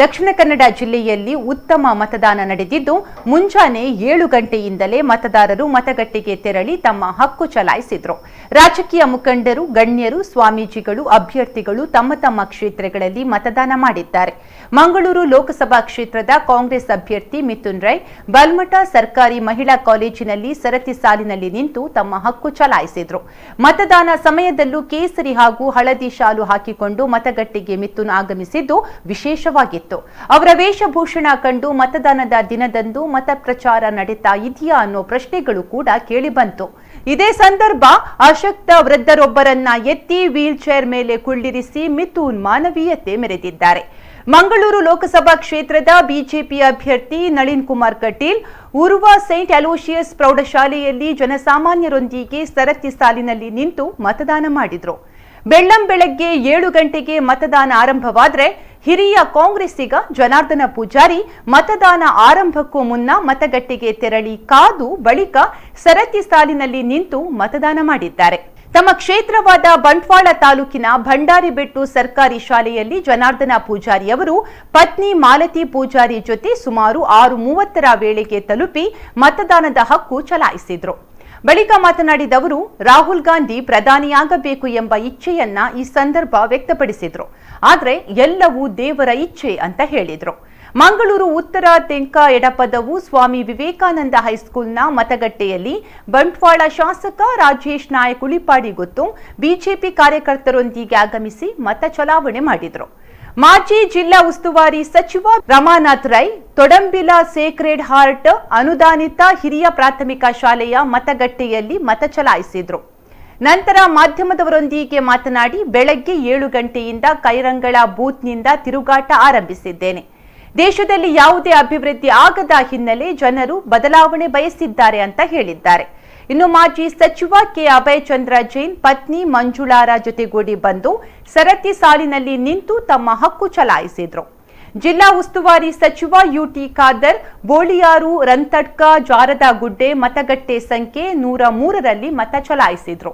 ದಕ್ಷಿಣ ಕನ್ನಡ ಜಿಲ್ಲೆಯಲ್ಲಿ ಉತ್ತಮ ಮತದಾನ ನಡೆದಿದ್ದು, ಮುಂಜಾನೆ ಏಳು ಗಂಟೆಯಿಂದಲೇ ಮತದಾರರು ಮತಗಟ್ಟೆಗೆ ತೆರಳಿ ತಮ್ಮ ಹಕ್ಕು ಚಲಾಯಿಸಿದ್ರು. ರಾಜಕೀಯ ಮುಖಂಡರು, ಗಣ್ಯರು, ಸ್ವಾಮೀಜಿಗಳು, ಅಭ್ಯರ್ಥಿಗಳು ತಮ್ಮ ತಮ್ಮ ಕ್ಷೇತ್ರಗಳಲ್ಲಿ ಮತದಾನ ಮಾಡಿದ್ದಾರೆ. ಮಂಗಳೂರು ಲೋಕಸಭಾ ಕ್ಷೇತ್ರದ ಕಾಂಗ್ರೆಸ್ ಅಭ್ಯರ್ಥಿ ಮಿಥುನ್ ರೈ, ಬಲ್ಮಠ ಸರ್ಕಾರಿ ಮಹಿಳಾ ಕಾಲೇಜಿನಲ್ಲಿ ಸರತಿ ಸಾಲಿನಲ್ಲಿ ನಿಂತು ತಮ್ಮ ಹಕ್ಕು ಚಲಾಯಿಸಿದ್ರು. ಮತದಾನ ಸಮಯದಲ್ಲೂ ಕೇಸರಿ ಹಾಗೂ ಹಳದಿ ಶಾಲು ಹಾಕಿಕೊಂಡು ಮತಗಟ್ಟೆಗೆ ಮಿಥುನ್ ಆಗಮಿಸಿದ್ದು ವಿಶೇಷವಾಗಿತ್ತು. ಅವರ ವೇಷಭೂಷಣ ಕಂಡು ಮತದಾನದ ದಿನದಂದು ಮತ ಪ್ರಚಾರ ನಡೀತಾ ಇದೆಯಾ ಅನ್ನೋ ಪ್ರಶ್ನೆಗಳು ಕೂಡ ಕೇಳಿಬಂತು ಇದೇ ಸಂದರ್ಭ ಅಶಕ್ತ ವೃದ್ಧರೊಬ್ಬರನ್ನ ಎತ್ತಿ ವೀಲ್ ಚೇರ್ ಮೇಲೆ ಕುಳ್ಳಿರಿಸಿ ಮಿಥುನ್ ಮಾನವೀಯತೆ ಮೆರೆದಿದ್ದಾರೆ. ಮಂಗಳೂರು ಲೋಕಸಭಾ ಕ್ಷೇತ್ರದ ಬಿಜೆಪಿ ಅಭ್ಯರ್ಥಿ ನಳಿನ್ ಕುಮಾರ್ ಕಟೀಲ್ ಉರ್ವ ಸೈಂಟ್ ಅಲೋಶಿಯಸ್ ಪ್ರೌಢಶಾಲೆಯಲ್ಲಿ ಜನಸಾಮಾನ್ಯರೊಂದಿಗೆ ಸರತಿ ಸಾಲಿನಲ್ಲಿ ನಿಂತು ಮತದಾನ ಮಾಡಿದ್ರು. ಬೆಳ್ಳಂ ಬೆಳಗ್ಗೆ ಏಳು ಗಂಟೆಗೆ ಮತದಾನ ಆರಂಭವಾದ್ರೆ ಹಿರಿಯ ಕಾಂಗ್ರೆಸ್ಸಿಗ ಜನಾರ್ದನ ಪೂಜಾರಿ ಮತದಾನ ಆರಂಭಕ್ಕೂ ಮುನ್ನ ಮತಗಟ್ಟೆಗೆ ತೆರಳಿ ಕಾದು ಬಳಿಕ ಸರತಿ ಸಾಲಿನಲ್ಲಿ ನಿಂತು ಮತದಾನ ಮಾಡಿದ್ದಾರೆ. ತಮ್ಮ ಕ್ಷೇತ್ರವಾದ ಬಂಟ್ವಾಳ ತಾಲೂಕಿನ ಭಂಡಾರಿಬೆಟ್ಟು ಸರ್ಕಾರಿ ಶಾಲೆಯಲ್ಲಿ ಜನಾರ್ದನ ಪೂಜಾರಿ ಅವರು ಪತ್ನಿ ಮಾಲತಿ ಪೂಜಾರಿ ಜೊತೆ ಸುಮಾರು ಆರು ಮೂವತ್ತರ ವೇಳೆಗೆ ತಲುಪಿ ಮತದಾನದ ಹಕ್ಕು ಚಲಾಯಿಸಿದ್ರು. ಬಳಿಕ ಮಾತನಾಡಿದ ಅವರು, ರಾಹುಲ್ ಗಾಂಧಿ ಪ್ರಧಾನಿಯಾಗಬೇಕು ಎಂಬ ಇಚ್ಛೆಯನ್ನ ಈ ಸಂದರ್ಭ ವ್ಯಕ್ತಪಡಿಸಿದ್ರು. ಆದರೆ ಎಲ್ಲವೂ ದೇವರ ಇಚ್ಛೆ ಅಂತ ಹೇಳಿದ್ರು. ಮಂಗಳೂರು ಉತ್ತರ ತೆಂಕ ಎಡಪದವು ಸ್ವಾಮಿ ವಿವೇಕಾನಂದ ಹೈಸ್ಕೂಲ್ನ ಮತಗಟ್ಟೆಯಲ್ಲಿ ಬಂಟ್ವಾಳ ಶಾಸಕ ರಾಜೇಶ್ ನಾಯಕ್ ಉಳಿಪಾಡಿ ಗೊತ್ತು ಬಿಜೆಪಿ ಕಾರ್ಯಕರ್ತರೊಂದಿಗೆ ಆಗಮಿಸಿ ಮತ ಚಲಾವಣೆ ಮಾಡಿದ್ರು. ಮಾಜಿ ಜಿಲ್ಲಾ ಉಸ್ತುವಾರಿ ಸಚಿವ ರಮಾನಾಥ್ ರೈ, ತೊಡಂಬಿಲ ಸೇಕ್ರೆಡ್ ಹಾರ್ಟ್ ಅನುದಾನಿತ ಹಿರಿಯ ಪ್ರಾಥಮಿಕ ಶಾಲೆಯ ಮತಗಟ್ಟೆಯಲ್ಲಿ ಮತ ಚಲಾಯಿಸಿದ್ರು. ನಂತರ ಮಾಧ್ಯಮದವರೊಂದಿಗೆ ಮಾತನಾಡಿ, ಬೆಳಗ್ಗೆ ಏಳು ಗಂಟೆಯಿಂದ ಕೈರಂಗಳ ಬೂತ್ನಿಂದ ತಿರುಗಾಟ ಆರಂಭಿಸಿದ್ದೇನೆ. ದೇಶದಲ್ಲಿ ಯಾವುದೇ ಅಭಿವೃದ್ಧಿ ಆಗದ ಹಿನ್ನೆಲೆ ಜನರು ಬದಲಾವಣೆ ಬಯಸಿದ್ದಾರೆ ಅಂತ ಹೇಳಿದ್ದಾರೆ. ಇನ್ನು ಮಾಜಿ ಸಚಿವ ಕೆ ಅಭಯಚಂದ್ರ ಜೈನ್, ಪತ್ನಿ ಮಂಜುಳಾರ ಜೊತೆಗೂಡಿ ಬಂದು ಸರತಿ ಸಾಲಿನಲ್ಲಿ ನಿಂತು ತಮ್ಮ ಹಕ್ಕು ಚಲಾಯಿಸಿದ್ರು. ಜಿಲ್ಲಾ ಉಸ್ತುವಾರಿ ಸಚಿವ ಯುಟಿ ಖಾದರ್, ಬೋಳಿಯಾರು ರಂತಡ್ಕ ಜಾರದಗುಡ್ಡೆ ಮತಗಟ್ಟೆ ಸಂಖ್ಯೆ ನೂರ ಮೂರರಲ್ಲಿ ಮತ ಚಲಾಯಿಸಿದ್ರು.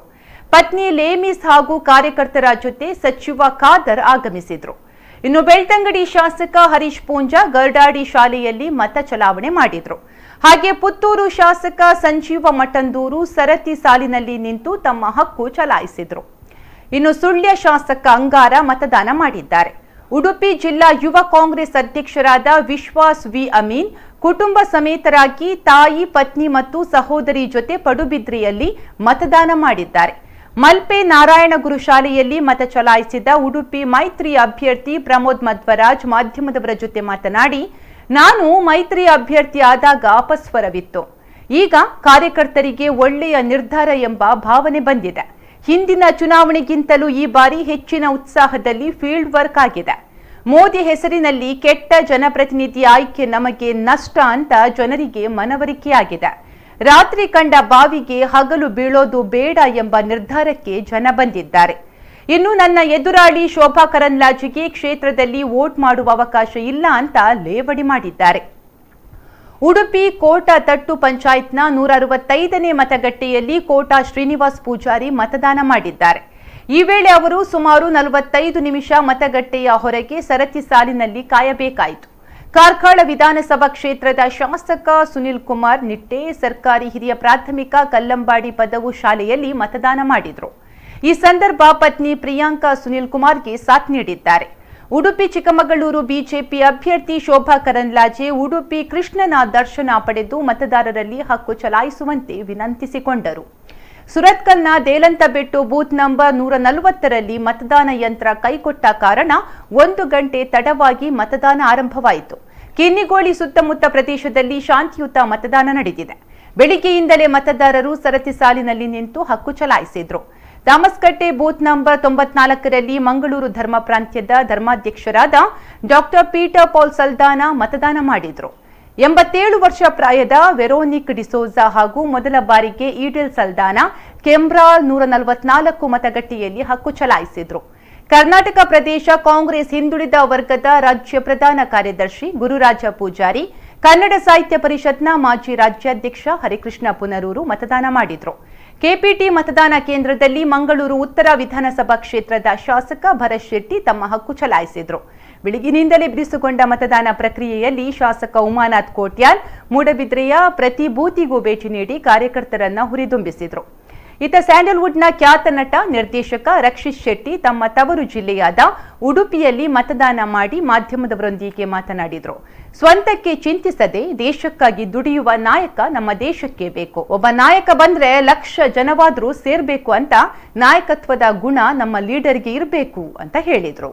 ಪತ್ನಿ ಲೇಮಿಸ್ ಹಾಗೂ ಕಾರ್ಯಕರ್ತರ ಜೊತೆ ಸಚಿವ ಖಾದರ್ ಆಗಮಿಸಿದ್ರು. ಇನ್ನು ಬೆಳ್ತಂಗಡಿ ಶಾಸಕ ಹರೀಶ್ ಪೂಂಜಾ ಗರ್ಡಾಡಿ ಶಾಲೆಯಲ್ಲಿ ಮತ ಚಲಾವಣೆ ಮಾಡಿದ್ರು. ಹಾಗೆ ಪುತ್ತೂರು ಶಾಸಕ ಸಂಜೀವ ಮಠಂದೂರು ಸರತಿ ಸಾಲಿನಲ್ಲಿ ನಿಂತು ತಮ್ಮ ಹಕ್ಕು ಚಲಾಯಿಸಿದ್ರು. ಇನ್ನು ಸುಳ್ಯ ಶಾಸಕ ಅಂಗಾರ ಮತದಾನ ಮಾಡಿದ್ದಾರೆ. ಉಡುಪಿ ಜಿಲ್ಲಾ ಯುವ ಕಾಂಗ್ರೆಸ್ ಅಧ್ಯಕ್ಷರಾದ ವಿಶ್ವಾಸ್ ವಿ ಅಮೀನ್ ಕುಟುಂಬ ಸಮೇತರಾಗಿ ತಾಯಿ, ಪತ್ನಿ ಮತ್ತು ಸಹೋದರಿ ಜೊತೆ ಪಡುಬಿದ್ರಿಯಲ್ಲಿ ಮತದಾನ ಮಾಡಿದ್ದಾರೆ. ಮಲ್ಪೆ ನಾರಾಯಣಗುರು ಶಾಲೆಯಲ್ಲಿ ಮತ ಚಲಾಯಿಸಿದ ಉಡುಪಿ ಮೈತ್ರಿ ಅಭ್ಯರ್ಥಿ ಪ್ರಮೋದ್ ಮಧ್ವರಾಜ್ ಮಾಧ್ಯಮದವರ ಜೊತೆ ಮಾತನಾಡಿ, ನಾನು ಮೈತ್ರಿ ಅಭ್ಯರ್ಥಿ ಆದಾಗ ಅಪಸ್ವರವಿತ್ತು. ಈಗ ಕಾರ್ಯಕರ್ತರಿಗೆ ಒಳ್ಳೆಯ ನಿರ್ಧಾರ ಎಂಬ ಭಾವನೆ ಬಂದಿದೆ. ಹಿಂದಿನ ಚುನಾವಣೆಗಿಂತಲೂ ಈ ಬಾರಿ ಹೆಚ್ಚಿನ ಉತ್ಸಾಹದಲ್ಲಿ ಫೀಲ್ಡ್ ವರ್ಕ್ ಆಗಿದೆ. ಮೋದಿ ಹೆಸರಿನಲ್ಲಿ ಕೆಟ್ಟ ಜನಪ್ರತಿನಿಧಿ ಆಯ್ಕೆ ನಮಗೆ ನಷ್ಟ ಅಂತ ಜನರಿಗೆ ಮನವರಿಕೆಯಾಗಿದೆ. ರಾತ್ರಿ ಕಂಡ ಬಾವಿಗೆ ಹಗಲು ಬೀಳೋದು ಬೇಡ ಎಂಬ ನಿರ್ಧಾರಕ್ಕೆ ಜನ ಬಂದಿದ್ದಾರೆ. ಇನ್ನು ನನ್ನ ಎದುರಾಳಿ ಶೋಭಾ ಕರಂದ್ಲಾಜೆಗೆ ಕ್ಷೇತ್ರದಲ್ಲಿ ವೋಟ್ ಮಾಡುವ ಅವಕಾಶ ಇಲ್ಲ ಅಂತ ಲೇವಡಿ ಮಾಡಿದ್ದಾರೆ. ಉಡುಪಿ ಕೋಟಾ ತಟ್ಟು ಪಂಚಾಯತ್ನ ನೂರ ಅರವತ್ತೈದನೇ ಮತಗಟ್ಟೆಯಲ್ಲಿ ಕೋಟಾ ಶ್ರೀನಿವಾಸ್ ಪೂಜಾರಿ ಮತದಾನ ಮಾಡಿದ್ದಾರೆ. ಈ ವೇಳೆ ಅವರು ಸುಮಾರು ನಲವತ್ತೈದು ನಿಮಿಷ ಮತಗಟ್ಟೆಯ ಹೊರಗೆ ಸರತಿ ಸಾಲಿನಲ್ಲಿ ಕಾಯಬೇಕಾಯಿತು. ಕಾರ್ಕಳ ವಿಧಾನಸಭಾ ಕ್ಷೇತ್ರದ ಶಾಸಕ ಸುನಿಲ್ ಕುಮಾರ್ ನಿಟ್ಟೆ ಸರ್ಕಾರಿ ಹಿರಿಯ ಪ್ರಾಥಮಿಕ ಕಲ್ಲಂಬಾಡಿ ಪದವು ಶಾಲೆಯಲ್ಲಿ ಮತದಾನ ಮಾಡಿದ್ರು. ಈ ಸಂದರ್ಭ ಪತ್ನಿ ಪ್ರಿಯಾಂಕಾ ಸುನಿಲ್ ಕುಮಾರ್ಗೆ ಸಾಥ್ ನೀಡಿದ್ದಾರೆ. ಉಡುಪಿ ಚಿಕ್ಕಮಗಳೂರು ಬಿಜೆಪಿ ಅಭ್ಯರ್ಥಿ ಶೋಭಾ ಕರಂದ್ಲಾಜೆ ಉಡುಪಿ ಕೃಷ್ಣನ ದರ್ಶನ ಪಡೆದು ಮತದಾರರಲ್ಲಿ ಹಕ್ಕು ಚಲಾಯಿಸುವಂತೆ ವಿನಂತಿಸಿಕೊಂಡರು. ಸುರತ್ಕಲ್ನ ದೇಲಂತಬೆಟ್ಟು ಬೂತ್ ನಂಬರ್ ನೂರ ನಲವತ್ತರಲ್ಲಿ ಮತದಾನ ಯಂತ್ರ ಕೈಕೊಟ್ಟ ಕಾರಣ ಒಂದು ಗಂಟೆ ತಡವಾಗಿ ಮತದಾನ ಆರಂಭವಾಯಿತು. ಕಿನ್ನಿಗೋಳಿ ಸುತ್ತಮುತ್ತ ಪ್ರದೇಶದಲ್ಲಿ ಶಾಂತಿಯುತ ಮತದಾನ ನಡೆದಿದೆ. ಬೆಳಿಗ್ಗೆಯಿಂದಲೇ ಮತದಾರರು ಸರತಿ ಸಾಲಿನಲ್ಲಿ ನಿಂತು ಹಕ್ಕು ಚಲಾಯಿಸಿದ್ರು. ತಾಮಸ್ಕಟ್ಟೆ ಬೂತ್ ನಂಬರ್ ತೊಂಬತ್ನಾಲ್ಕರಲ್ಲಿ ಮಂಗಳೂರು ಧರ್ಮ ಪ್ರಾಂತ್ಯದ ಧರ್ಮಾಧ್ಯಕ್ಷರಾದ ಡಾಕ್ಟರ್ ಪೀಟರ್ ಪಾಲ್ ಸಲ್ದಾನ ಮತದಾನ ಮಾಡಿದ್ರು. ಎಂಬತ್ತೇಳು ವರ್ಷ ಪ್ರಾಯದ ವೆರೋನಿಕ್ ಡಿಸೋಜಾ ಹಾಗೂ ಮೊದಲ ಬಾರಿಗೆ ಈಡೆಲ್ ಸಲ್ದಾನ ಕೆಂಬ್ರಾಲ್ ನೂರ ನಲವತ್ನಾಲ್ಕು ಮತಗಟ್ಟೆಯಲ್ಲಿ ಹಕ್ಕು ಚಲಾಯಿಸಿದ್ರು. ಕರ್ನಾಟಕ ಪ್ರದೇಶ ಕಾಂಗ್ರೆಸ್ ಹಿಂದುಳಿದ ವರ್ಗದ ರಾಜ್ಯ ಪ್ರಧಾನ ಕಾರ್ಯದರ್ಶಿ, ಗುರುರಾಜ ಪೂಜಾರಿ, ಕನ್ನಡ ಸಾಹಿತ್ಯ ಪರಿಷತ್ನ ಮಾಜಿ ರಾಜ್ಯಾಧ್ಯಕ್ಷ ಹರಿಕೃಷ್ಣ ಪುನರೂರು ಮತದಾನ ಮಾಡಿದ್ರು. ಕೆಪಿಟಿ ಮತದಾನ ಕೇಂದ್ರದಲ್ಲಿ ಮಂಗಳೂರು ಉತ್ತರ ವಿಧಾನಸಭಾ ಕ್ಷೇತ್ರದ ಶಾಸಕ ಭರತ್ ಶೆಟ್ಟಿ ತಮ್ಮ ಹಕ್ಕು ಚಲಾಯಿಸಿದ್ರು. ಬೆಳಗಿನಿಂದಲೇ ಬಿರುಸುಗೊಂಡ ಮತದಾನ ಪ್ರಕ್ರಿಯೆಯಲ್ಲಿ ಶಾಸಕ ಉಮಾನಾಥ್ ಕೋಟ್ಯಾಲ್, ಮೂಡಬಿದ್ರೆಯ ಪ್ರತಿಭೂತಿಗೂ ಭೇಟಿ ನೀಡಿ ಕಾರ್ಯಕರ್ತರನ್ನ ಹುರಿದುಂಬಿಸಿದ್ರು. ಇತ ಸ್ಯಾಂಡಲ್ವುಡ್ನ ಖ್ಯಾತ ನಟ, ನಿರ್ದೇಶಕ ರಕ್ಷಿತ್ ಶೆಟ್ಟಿ ತಮ್ಮ ತವರು ಜಿಲ್ಲೆಯಾದ ಉಡುಪಿಯಲ್ಲಿ ಮತದಾನ ಮಾಡಿ ಮಾಧ್ಯಮದವರೊಂದಿಗೆ ಮಾತನಾಡಿದರು. ಸ್ವಂತಕ್ಕೆ ಚಿಂತಿಸದೆ ದೇಶಕ್ಕಾಗಿ ದುಡಿಯುವ ನಾಯಕ ನಮ್ಮ ದೇಶಕ್ಕೆ ಬೇಕು. ಒಬ್ಬ ನಾಯಕ ಬಂದ್ರೆ ಲಕ್ಷ ಜನವಾದರೂ ಸೇರ್ಬೇಕು ಅಂತ ನಾಯಕತ್ವದ ಗುಣ ನಮ್ಮ ಲೀಡರ್ಗೆ ಇರಬೇಕು ಅಂತ ಹೇಳಿದ್ರು.